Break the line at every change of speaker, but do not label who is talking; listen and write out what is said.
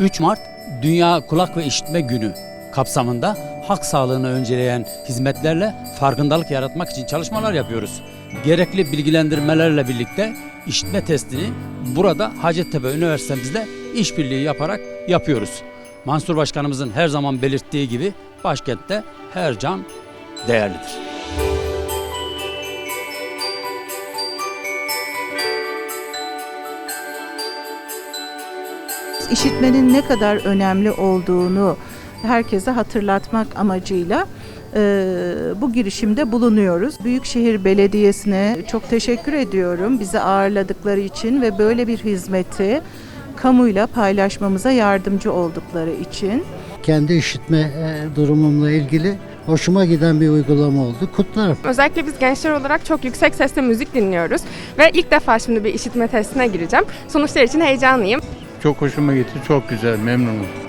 3 Mart Dünya Kulak ve İşitme Günü kapsamında halk sağlığını önceleyen hizmetlerle farkındalık yaratmak için çalışmalar yapıyoruz. Gerekli bilgilendirmelerle birlikte işitme testini burada Hacettepe Üniversitemizle işbirliği yaparak yapıyoruz. Mansur Başkanımızın her zaman belirttiği gibi başkentte her can değerlidir.
İşitmenin ne kadar önemli olduğunu herkese hatırlatmak amacıyla e, bu girişimde bulunuyoruz. Büyükşehir Belediyesi'ne çok teşekkür ediyorum bizi ağırladıkları için ve böyle bir hizmeti kamuyla paylaşmamıza yardımcı oldukları için.
kendi işitme e, durumumla ilgili hoşuma giden bir uygulama oldu. Kutlarım.
Özellikle biz gençler olarak çok yüksek sesle müzik dinliyoruz ve ilk defa şimdi bir işitme testine gireceğim. Sonuçlar için heyecanlıyım.
Çok hoşuma gitti. Çok güzel. Memnunum.